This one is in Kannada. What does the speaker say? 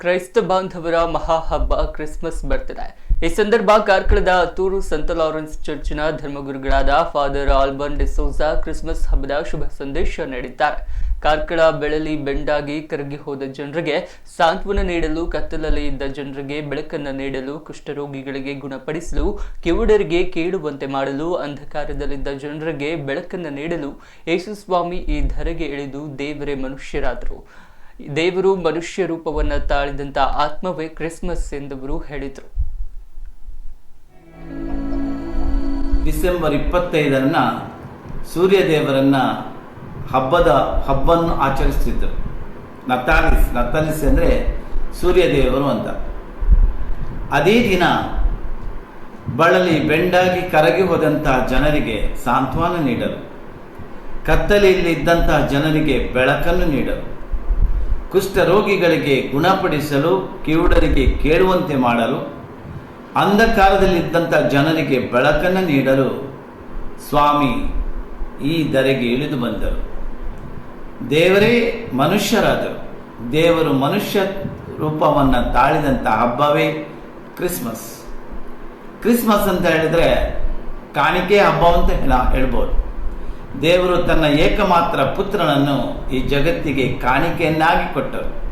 ಕ್ರೈಸ್ತ ಬಾಂಧವರ ಮಹಾ ಹಬ್ಬ ಕ್ರಿಸ್ಮಸ್ ಬರ್ತಿದೆ. ಈ ಸಂದರ್ಭ ಕಾರ್ಕಳದ ಹತ್ತೂರು ಸಂತ ಲಾರೆನ್ಸ್ ಚರ್ಚಿನ ಧರ್ಮಗುರುಗಳಾದ ಫಾದರ್ ಆಲ್ಬರ್ನ್ ಡಿಸೋಜಾ ಕ್ರಿಸ್ಮಸ್ ಹಬ್ಬದ ಶುಭ ಸಂದೇಶ ನೀಡಿದ್ದಾರೆ. ಕಾರ್ಕಳ ಬೆಳಲಿ ಬೆಂಡಾಗಿ ಕರಗಿ ಹೋದ ಜನರಿಗೆ ಸಾಂತ್ವನ ನೀಡಲು, ಕತ್ತಲಲ್ಲಿ ಇದ್ದ ಜನರಿಗೆ ಬೆಳಕನ್ನು ನೀಡಲು, ಕುಷ್ಠರೋಗಿಗಳಿಗೆ ಗುಣಪಡಿಸಲು, ಕಿವುಡರಿಗೆ ಕೇಳುವಂತೆ ಮಾಡಲು, ಅಂಧಕಾರದಲ್ಲಿದ್ದ ಜನರಿಗೆ ಬೆಳಕನ್ನು ನೀಡಲು ಯೇಸುಸ್ವಾಮಿ ಈ ಧರೆಗೆ ಇಳಿದು ದೇವರೇ ಮನುಷ್ಯರಾದರು. ದೇವರು ಮನುಷ್ಯ ರೂಪವನ್ನು ತಾಳಿದಂತ ಆತ್ಮವೇ ಕ್ರಿಸ್ಮಸ್ ಎಂದವರು ಹೇಳಿದರು. ಡಿಸೆಂಬರ್ ಇಪ್ಪತ್ತೈದರನ್ನ ಸೂರ್ಯದೇವರನ್ನ ಹಬ್ಬದ ಹಬ್ಬವನ್ನು ಆಚರಿಸ್ತಿದ್ದರು ನತಾಲಿಸ್ ನತಾಲಿಸ್ ಅಂದರೆ ಸೂರ್ಯದೇವರು ಅಂತ. ಅದೇ ದಿನ ಬಳಲಿ ಬೆಂಡಾಗಿ ಕರಗಿ ಹೋದಂಥ ಜನರಿಗೆ ಸಾಂತ್ವನ ನೀಡಲು ಕತ್ತಲೆಯಲ್ಲಿದ್ದಂತಹ ಜನರಿಗೆ ಬೆಳಕನ್ನು ನೀಡಲು. ಕುಷ್ಠರೋಗಿಗಳಿಗೆ ಗುಣಪಡಿಸಲು ಕಿವುಡರಿಗೆ ಕೇಳುವಂತೆ ಮಾಡಲು ಅಂಧಕಾರದಲ್ಲಿದ್ದಂಥ ಜನರಿಗೆ ಬೆಳಕನ್ನು ನೀಡಲು ಸ್ವಾಮಿ ಈ ಧರೆಗೆ ಇಳಿದು ಬಂದರು. ದೇವರೇ ಮನುಷ್ಯರಾದರು. ದೇವರು ಮನುಷ್ಯ ರೂಪವನ್ನು ತಾಳಿದಂಥ ಹಬ್ಬವೇ ಕ್ರಿಸ್ಮಸ್. ಕ್ರಿಸ್ಮಸ್ ಅಂತ ಹೇಳಿದರೆ ಕಾಣಿಕೆ ಹಬ್ಬ ಅಂತ ಹೇಳ- ಹೇಳ್ಬೋದು. ದೇವರು ತನ್ನ ಏಕಮಾತ್ರ ಪುತ್ರನನ್ನು ಈ ಜಗತ್ತಿಗೆ ಕಾಣಿಕೆಯನ್ನಾಗಿ ಕೊಟ್ಟರು.